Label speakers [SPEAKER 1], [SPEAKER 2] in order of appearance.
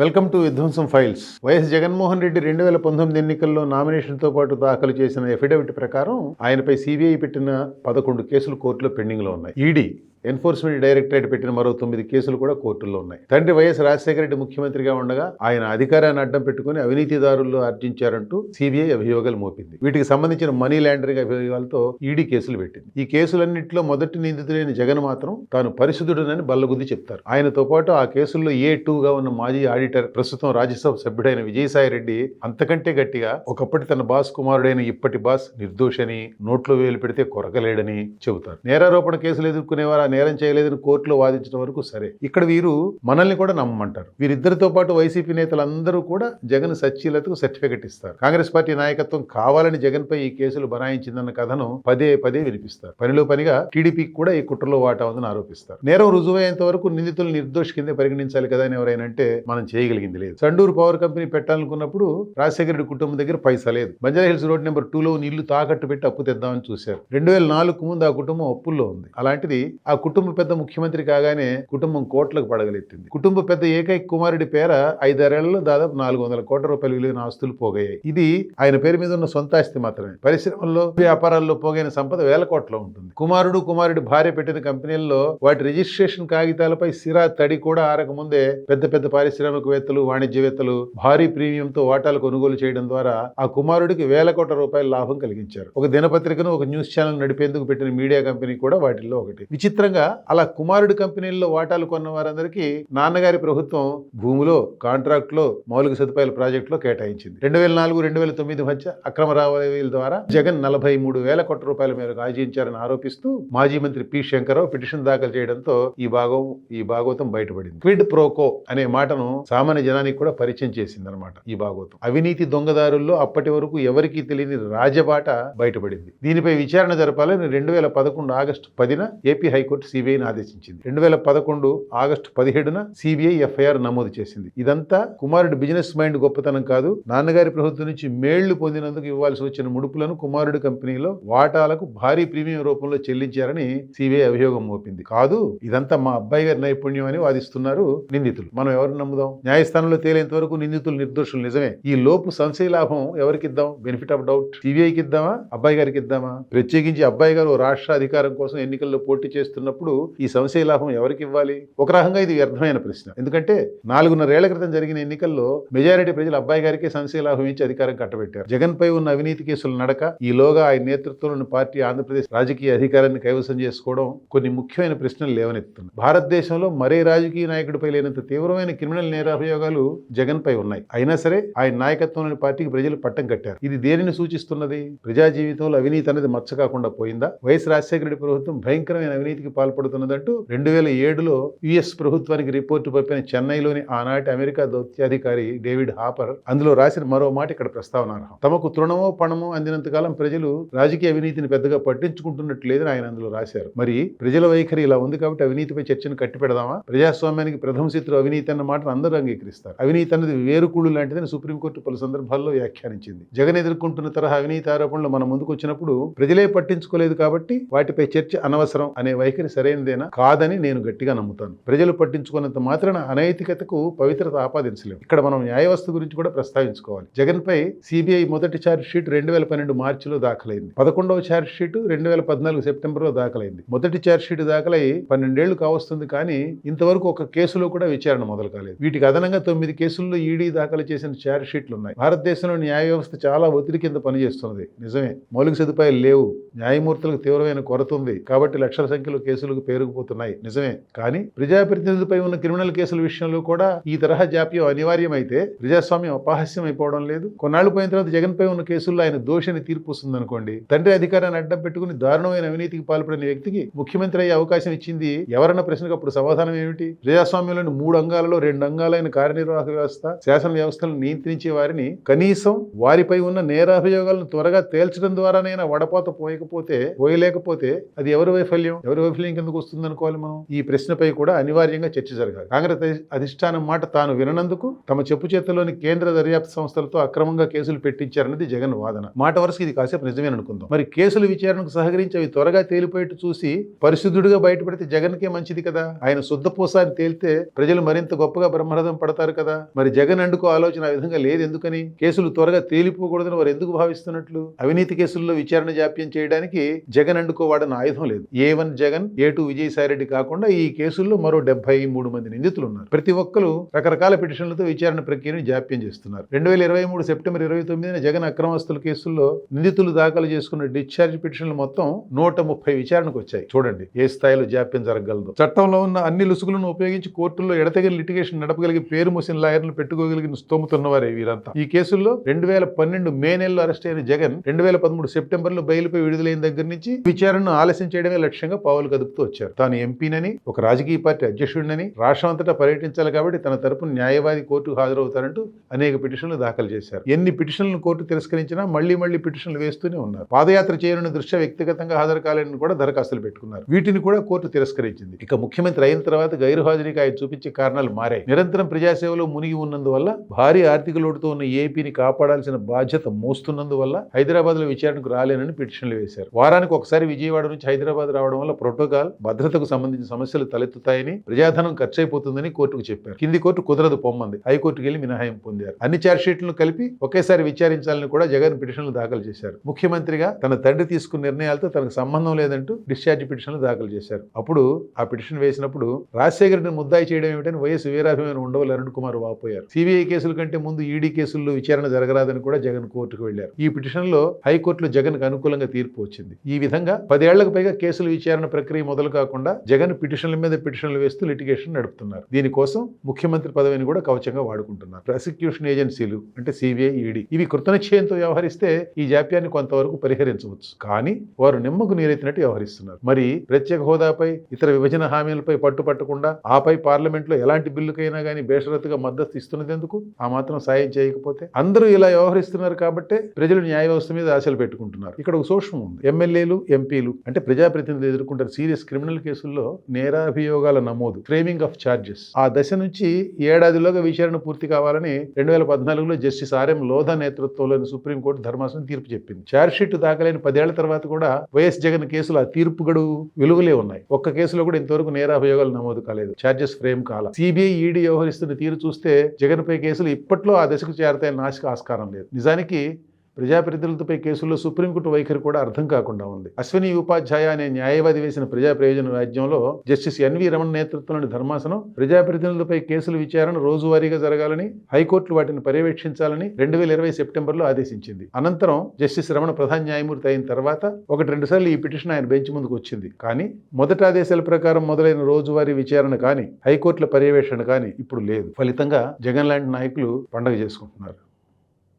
[SPEAKER 1] Welcome to విధ్వంసం files. YS Jaganmohan Reddy రెండు వేల పంతొమ్మిది ఎన్నికల్లో నామినేషన్తో పాటు దాఖలు చేసిన ఎఫిడవిట్ ప్రకారం ఆయనపై సిబిఐ పెట్టిన పదకొండు కేసులు కోర్టులో పెండింగ్లో ఉన్నాయి. ఈడీ ఎన్ఫోర్స్మెంట్ డైరెక్టరేట్ పెట్టిన మరో తొమ్మిది కేసులు కూడా కోర్టుల్లో ఉన్నాయి. తండ్రి వైఎస్ రాజశేఖర రెడ్డి ముఖ్యమంత్రిగా ఉండగా ఆయన అధికారాన్ని అడ్డం పెట్టుకుని అవినీతిదారుల్లో ఆర్జించారంటూ సిబిఐ అభియోగాలు మోపింది. వీటికి సంబంధించిన మనీ లాండరింగ్ అభియోగాలతో ఈడీ కేసులు పెట్టింది. ఈ కేసులన్నింటిలో మొదటి నిందితుడైన జగన్ మాత్రం తాను పరిశుద్ధుడనని బల్లగుద్ది చెప్తారు. ఆయనతో పాటు ఆ కేసుల్లో ఏ గా ఉన్న మాజీ ఆడిటర్ ప్రస్తుతం రాజ్యసభ సభ్యుడైన విజయసాయి రెడ్డి అంతకంటే గట్టిగా ఒకప్పటి తన బాస్ కుమారుడైన ఇప్పటి బాస్ నిర్దోషని నోట్లో వేలు పెడితే కొరకలేడని చెబుతారు. నేరారోపణ కేసులు ఎదుర్కొనేవారు నేరం చేయలేదని కోర్టులో వాదించడం వరకు సరే. ఇక్కడ వీరు మనల్ని కూడా నమ్మమంటారు. వీరిద్దరితో పాటు వైసీపీ నేతలందరూ కూడా జగన్ సచ్చీలతకు సర్టిఫికెట్ ఇస్తారు. కాంగ్రెస్ పార్టీ నాయకత్వం కావాలని జగన్ పై ఈ కేసులు బనాయించిందన్న కథను పదే పదే వినిపిస్తారు. పనిలో పనిగా టీడీపీకి కూడా ఈ కుట్రలో వాటా ఉందని ఆరోపిస్తారు. నేరం రుజువయ్యేంత వరకు నిందితులు నిర్దోష కిందే పరిగణించాలి కదా అని ఎవరైనా అంటే మనం చేయగలిగింది లేదు. సండూరు పవర్ కంపెనీ పెట్టాలనుకున్నప్పుడు రాజశేఖర రెడ్డి కుటుంబం దగ్గర పైసా లేదు. బంజారాహిల్స్ రోడ్ నెంబర్ టూ లో ఇల్లు తాకట్టు పెట్టి అప్పు తెద్దామని చూశారు. రెండు వేల నాలుగు ముందు ఆ కుటుంబం అప్పుల్లో ఉంది. అలాంటిది ఆ కుటుంబ పెద్ద ముఖ్యమంత్రి కాగానే కుటుంబం కోట్లకు పడగలెత్తింది. కుటుంబ పెద్ద ఏకైక కుమారుడి పేర ఐదారేళ్ళలో దాదాపు నాలుగు వందల కోట్ల రూపాయలు విలువైన ఆస్తులు పోగయ్యాయి ఇది ఆయన పేరు మీద ఉన్న సొంత ఆస్తి మాత్రమే. పరిశ్రమల్లో వ్యాపారాల్లో పోగైన సంపద వేల కోట్ల ఉంటుంది. కుమారుడు కుమారుడి భార్య పెట్టిన కంపెనీల్లో వాటి రిజిస్ట్రేషన్ కాగితాలపై సిరా తడి కూడా ఆరకముందే పెద్ద పెద్ద పారిశ్రామికవేత్తలు వాణిజ్యవేత్తలు భారీ ప్రీమియంతో వాటాలు కొనుగోలు చేయడం ద్వారా ఆ కుమారుడికి వేల కోట్ల రూపాయల లాభం కలిగించారు. ఒక దినపత్రికను ఒక న్యూస్ ఛానల్ నడిపేందుకు పెట్టిన మీడియా కంపెనీ కూడా వాటిల్లో ఒకటి. విచిత్రంగా అలా కుమారుడి కంపెనీల్లో వాటాలు కొన్న వారందరికీ నాన్నగారి ప్రభుత్వం భూములో కాంట్రాక్ట్లో మౌలిక సదుపాయాల ప్రాజెక్టులో కేటాయించింది. రెండు వేల నాలుగు రెండు వేల తొమ్మిది మధ్య అక్రమ రావాల ద్వారా జగన్ నలభై మూడు వేల కోట్ల రూపాయల మేరకు ఆర్జించారని ఆరోపిస్తూ మాజీ మంత్రి పి. శంకరరావు పిటిషన్ దాఖలు చేయడంతో ఈ భాగం ఈ భాగవతం బయటపడింది. క్విడ్ ప్రోకో అనే మాటను సామాన్య జనానికి కూడా పరిచయం చేసింది అనమాట ఈ భాగవతం అవినీతి దొంగదారుల్లో అప్పటి వరకు ఎవరికీ తెలియని రాజబాట బయటపడింది. దీనిపై విచారణ జరపాలని రెండు వేల పదకొండు ఆగస్టు పదిన ఏపీ హైకోర్టు సిబిఐని ఆదేశించింది. రెండు వేల పదకొండు ఆగస్టు పదిహేడున సిబిఐ ఎఫ్ఐఆర్ నమోదు చేసింది. ఇదంతా కుమారుడి బిజినెస్ మైండ్ గొప్పతనం కాదు. నాన్నగారి ప్రభుత్వం నుంచి మేళ్ళు పొందినందుకు ఇవ్వాల్సి వచ్చిన ముడుపులను కుమారుడు కంపెనీలో వాటాలకు భారీ ప్రీమియం రూపంలో చెల్లించారని సిబిఐ అభియోగం మోపింది. కాదు ఇదంతా మా అబ్బాయి గారి నైపుణ్యం అని వాదిస్తున్నారు నిందితులు. మనం ఎవరిని నమ్ముదాం? న్యాయస్థానంలో తేలేంత వరకు నిందితులు నిర్దోషులు నిజమే. ఈ లోపు సంశయ లాభం ఎవరికి ఇద్దాం? Benefit of doubt. సిబిఐకి ఇద్దామా? అబ్బాయి గారికి ఇద్దామా? ప్రత్యేకించి అబ్బాయి గారు ఓ రాష్ట్ర అధికారం కోసం ఎన్నికల్లో పోటీ చేస్తున్నప్పుడు ఈ సంశయ లాభం ఎవరికి ఇవ్వాలి? ఒక రకంగా ఇది వ్యర్థమైన ప్రశ్న. ఎందుకంటే నాలుగున్నరేళ్ళ క్రితం జరిగిన ఎన్నికల్లో మెజారిటీ ప్రజలు అబ్బాయి గారికి సంశయ లాభం ఇచ్చి అధికారం కట్టబెట్టారు. జగన్ పై ఉన్న అవినీతి కేసుల నడక ఈలోగా ఆయన నేతృత్వంలోని పార్టీ ఆంధ్రప్రదేశ్ రాజకీయ అధికారాన్ని కైవసం చేసుకోవడం కొన్ని ముఖ్యమైన ప్రశ్నలు లేవనెత్తుతున్నాయి. భారతదేశంలో మరే రాజకీయ నాయకుడిపై లేనంత తీవ్రమైన క్రిమినల్ నేరాభియోగాలు జగన్ పై ఉన్నాయి. అయినా సరే ఆయన నాయకత్వంలోని పార్టీకి ప్రజలు పట్టం కట్టారు. ఇది దేనిని సూచిస్తున్నది? ప్రజా జీవితంలో అవినీతి అనేది మచ్చ కాకుండా పోయిందా? వైఎస్ రాజశేఖర రెడ్డి ప్రభుత్వం భయంకరమైన అవినీతికి పాల్పడుతున్నదంటూ రెండు వేల ఏడులో యుఎస్ ప్రభుత్వానికి రిపోర్టు పంపిన చెన్నైలోని ఆనాటి అమెరికా దౌత్యాధికారి డేవిడ్ హాపర్ అందులో రాసిన మరో మాట ఇక్కడ ప్రస్తావనార్హం తమకు తృణమో పణమో అందినంత కాలం ప్రజలు రాజకీయ అవినీతిని పెద్దగా పట్టించుకుంటున్నట్టు లేదని ఆయన అందులో రాశారు. మరి ప్రజల వైఖరి ఇలా ఉంది కాబట్టి అవినీతిపై చర్చను కట్టి పెడదామా ప్రజాస్వామ్యానికి ప్రథమ శత్రు అవినీతి అన్న మాటను అందరూ అంగీకరిస్తారు. అవినీతి అన్నది వేరుకూడు లాంటిదని సుప్రీంకోర్టు పలు సందర్భాల్లో వ్యాఖ్యానించింది. జగన్ ఎదుర్కొంటున్న తరహా అవినీతి ఆరోపణలు మన ముందుకు వచ్చినప్పుడు ప్రజలే పట్టించుకోలేదు కాబట్టి వాటిపై చర్చ అనవసరం అనే వైఖరి సరైనదేనా? కాదని నేను గట్టిగా నమ్ముతాను. ప్రజలు పట్టించుకున్నంత మాత్రాన అనైతికతకు పవిత్రత ఆపాదించలేము. ఇక్కడ మనం న్యాయవస్థ గురించి కూడా ప్రస్తావించుకోవాలి. జగన్ పై సిబిఐ మొదటి ఛార్జ్ షీట్ రెండు వేల పన్నెండు మార్చిలో దాఖలైంది. పదకొండవ ఛార్జ్ షీట్ రెండు వేల పద్నాలుగు సెప్టెంబర్లో దాఖలైంది. మొదటి ఛార్జ్ షీట్ దాఖలై పన్నెండేళ్ళు కావస్తుంది కానీ ఇంతవరకు ఒక కేసులో కూడా విచారణ మొదలు కాలేదు. వీటికి అదనంగా తొమ్మిది కేసుల్లో ఈడీ దాఖలు చేసిన ఛార్జ్ షీట్లు ఉన్నాయి భారతదేశంలో న్యాయ వ్యవస్థ చాలా ఒత్తిడి కింద పనిచేస్తున్నది. నిజమే. మౌలిక సదుపాయాలు లేవు. న్యాయమూర్తులకు తీవ్రమైన కొరత ఉంది. కాబట్టి లక్షల సంఖ్యలో కేసు కేసులకు పేరుకుపోతున్నాయి. నిజమే. కానీ ప్రజాప్రతినిధులపై ఉన్న క్రిమినల్ కేసుల విషయంలో కూడా ఈ తరహా జాప్యం అనివార్యమైతే ప్రజాస్వామ్యం అపహాస్యం అయిపోవడం లేదు. కొన్నాళ్ళు పోయిన తర్వాత జగన్ పై ఉన్న కేసుల్లో ఆయన దోషిని తీర్పు వస్తుంది అనుకోండి తండ్రి అధికారాన్ని అడ్డం పెట్టుకుని దారుణమైన అవినీతికి పాల్పడిన వ్యక్తికి ముఖ్యమంత్రి అయ్యే అవకాశం ఇచ్చింది ఎవరన్న ప్రశ్నకు అప్పుడు సమాధానం ఏమిటి? ప్రజాస్వామ్యంలోని మూడు అంగాలలో రెండు అంగాలైన కార్యనిర్వాహక వ్యవస్థ శాసన వ్యవస్థలను నియంత్రించే వారిని కనీసం వారిపై ఉన్న నేరాభియోగాలను త్వరగా తేల్చడం ద్వారానైనా వడపోత పోయకపోతే పోయలేకపోతే అది ఎవరి వైఫల్యం? ఎవరి వైఫల్యం? రాజ్యాంగం కిందకు వస్తుంది అనుకోవాలి మనం? ఈ ప్రశ్నపై కూడా అనివార్యంగా చర్చ జరగాలి. కాంగ్రెస్ అధిష్టానం మాట తాను విననందుకు తమ చెప్పు చేతలోని కేంద్ర దర్యాప్తు సంస్థలతో అక్రమంగా కేసులు పెట్టించారన్నది జగన్ వాదన. మాట వరుసకి ఇది కాసేపు నిజమే అనుకుందాం. మరి కేసుల విచారణకు సహకరించి అవి త్వరగా తేలిపోయేట్టు చూసి పరిశుద్ధుడిగా బయటపడితే జగన్కే మంచిది కదా? ఆయన శుద్ధపూస అని తేలితే ప్రజలు మరింత గొప్పగా బ్రహ్మరథం పడతారు కదా? మరి జగన్ అండుకో ఆలోచన ఆ విధంగా లేదు ఎందుకని కేసులు త్వరగా తేలిపోకూడదని వారు ఎందుకు భావిస్తున్నట్లు? అవినీతి కేసుల్లో విచారణ జాప్యం చేయడానికి జగన్ అండుకో వాడని ఆయుధం లేదు. A one Jagan A two Vijayasai Reddy కాకుండా ఈ కేసుల్లో మరో డెబ్బై మూడు మంది నిందితులు ఉన్నారు ప్రతి ఒక్కరు రకరకాల పిటిషన్లతో విచారణ ప్రక్రియను జాప్యం చేస్తున్నారు. రెండు వేల ఇరవై మూడు సెప్టెంబర్ ఇరవై తొమ్మిదిన జగన్ అక్రమస్తుల కేసుల్లో నిందితులు దాఖలు చేసుకున్న డిశ్చార్జ్ పిటిషన్లు మొత్తం నూట ముప్పై విచారణకు వచ్చాయి. చూడండి ఏ స్థాయిలో జాప్యం జరగలదు చట్టంలో ఉన్న అన్ని లుసుగులను ఉపయోగించి కోర్టుల్లో ఎడతగిన లిటిగేషన్ నడపగలిగి పేరు మూసిన లాయర్లు పెట్టుకోగలిగిన స్తోమతున్నవారే వీరంతా. ఈ కేసుల్లో రెండు వేల పన్నెండు మే నెలలో అరెస్ట్ అయిన జగన్ రెండు వేల పదమూడు సెప్టెంబర్లో విడుదలైన దగ్గర నుంచి విచారణను ఆలస్యం చేయడమే లక్ష్యంగా పావులు కదుపుతూ వచ్చారు. తాను ఎంపీనని ఒక రాజకీయ పార్టీ అధ్యక్షుడినని రాష్ట్రం అంతటా పర్యటించాలి కాబట్టి తన తరపున న్యాయవాది కోర్టుకు హాజరవుతారంటూ అనేక పిటిషన్లు దాఖలు చేశారు. ఎన్ని పిటిషన్లను కోర్టు తిరస్కరించినా మళ్ళీ మళ్ళీ పిటిషన్లు వేస్తూనే ఉన్నారు. పాదయాత్ర చేయనున్న దృష్ట్యా వ్యక్తిగతంగా హాజరు కాలేని కూడా దరఖాస్తులు పెట్టుకున్నారు. వీటిని కూడా కోర్టు తిరస్కరించింది. ఇక ముఖ్యమంత్రి అయిన తర్వాత గైరుహాజరీకి ఆయన చూపించే కారణాలు మారాయి. నిరంతరం ప్రజాసేవలో మునిగి ఉన్నందువల్ల భారీ ఆర్థిక లోటుతో ఉన్న ఏపీని కాపాడాల్సిన బాధ్యత మోస్తున్నందువల్ల హైదరాబాద్లో విచారణకు రాలేనని పిటిషన్లు వేశారు. వారానికి ఒకసారి విజయవాడ నుంచి హైదరాబాద్ రావడం వల్ల ప్రోటో ప్రోటోకాల్ భద్రతకు సంబంధించిన సమస్యలు తలెత్తుతాయని ప్రజాధనం ఖర్చు అయిపోతుందని కోర్టుకు చెప్పారు. కింది కోర్టు కుదరదు పొమ్మంది. హైకోర్టుకు వెళ్ళి మినహాయింపు పొందారు. అన్ని ఛార్జ్షీట్లను కలిపి ఒకేసారి విచారించాలని కూడా జగన్ పిటిషన్లు దాఖలు చేశారు. ముఖ్యమంత్రిగా తన తండ్రి తీసుకున్న నిర్ణయాలతో తనకు సంబంధం లేదంటూ డిశ్చార్జ్ పిటిషన్లు దాఖలు చేశారు. అప్పుడు ఆ పిటిషన్ వేసినప్పుడు రాజశేఖర్ని ముద్దాయి చేయడం ఏమిటని వైఎస్ వీరాభిమాని ఉండవల్లి అరుణ్ కుమార్ వాపోయారు సిబిఐ కేసుల కంటే ముందు ఈడీ కేసుల్లో విచారణ జరగరాదని కూడా జగన్ కోర్టుకు వెళ్ళారు ఈ పిటిషన్లో హైకోర్టులో జగన్కు అనుకూలంగా తీర్పు వచ్చింది. ఈ విధంగా పదేళ్ళకు పైగా కేసుల విచారణ ప్రక్రియ మొదలు కాకుండా జగన్ పిటిషన్ల మీద పిటిషన్లు వేస్తూ లిటిగేషన్ నడుపుతున్నారు. దీనికోసం ముఖ్యమంత్రి పదవిని కూడా కవచంగా వాడుకుంటున్నారు. ప్రాసిక్యూషన్ ఏజెన్సీలు అంటే సిబిఐ ఈడీ ఇవి కృతనిశ్చయంతో వ్యవహరిస్తే ఈ జాప్యాన్ని కొంతవరకు పరిహరించవచ్చు. కానీ వారు నిమ్మకు నీరెత్తినట్టు వ్యవహరిస్తున్నారు. మరి ప్రత్యేక హోదాపై ఇతర విభజన హామీలపై పట్టుపట్టకుండా ఆపై పార్లమెంట్లో ఎలాంటి బిల్లుకైనా కానీ బేషరతుగా మద్దతు ఇస్తున్నది ఎందుకు ఆ మాత్రం సాయం చేయకపోతే? అందరూ ఇలా వ్యవహరిస్తున్నారు కాబట్టే ప్రజలు న్యాయ వ్యవస్థ మీద ఆశలు పెట్టుకుంటున్నారు. ఇక్కడ ఒక సూక్ష్మం ఉంది. ఎమ్మెల్యేలు ఎంపీలు అంటే ప్రజాప్రతినిధులు ఎదుర్కొంటారు సీరియస్ క్రిమినల్ కేసుల్లో నేరాభియోగాల నమోదు ఫ్రేమింగ్ ఆఫ్ ఛార్జెస్ ఆ దశ నుంచి ఏడాదిలోగా విచారణ పూర్తి కావాలని రెండు వేల పద్నాలుగులో జస్టిస్ ఆర్ఎం లోధా నేతృత్వంలోని సుప్రీంకోర్టు ధర్మాసనం తీర్పు చెప్పింది. ఛార్జ్షీట్ దాఖలైన పదేళ్ళ తర్వాత కూడా వైఎస్ జగన్ కేసులు ఆ తీర్పు గడువు విలువలే ఉన్నాయి. ఒక్క కేసులో కూడా ఇంతవరకు నేరాభియోగాలు నమోదు కాలేదు. ఛార్జెస్ ఫ్రేమ్ కాల. సిబిఐ ఈడీ వ్యవహరిస్తున్న తీరు చూస్తే జగన్ పై కేసులు ఇప్పట్లో ఆ దశకు చేరతాయని నాశక ఆస్కారం లేదు. నిజానికి ప్రజాప్రతినిధులపై కేసుల్లో సుప్రీంకోర్టు వైఖరి కూడా అర్థం కాకుండా ఉంది. అశ్విని ఉపాధ్యాయ అనే న్యాయవాది వేసిన ప్రజా ప్రయోజన రాజ్యంలో జస్టిస్ ఎన్వి రమణ నేతృత్వంలోని ధర్మాసనం ప్రజాప్రతినిధులపై కేసుల విచారణ రోజువారీగా జరగాలని హైకోర్టులు వాటిని పర్యవేక్షించాలని రెండు వేల ఇరవై సెప్టెంబర్లో ఆదేశించింది. అనంతరం జస్టిస్ రమణ ప్రధాన న్యాయమూర్తి అయిన తర్వాత ఒకటి రెండు సార్లు ఈ పిటిషన్ ఆయన బెంచ్ ముందుకు వచ్చింది. కానీ మొదటి ఆదేశాల ప్రకారం మొదలైన రోజువారీ విచారణ కానీ హైకోర్టుల పర్యవేక్షణ కానీ ఇప్పుడు లేదు. ఫలితంగా జగన్ లాంటి నాయకులు పండగ చేసుకుంటున్నారు.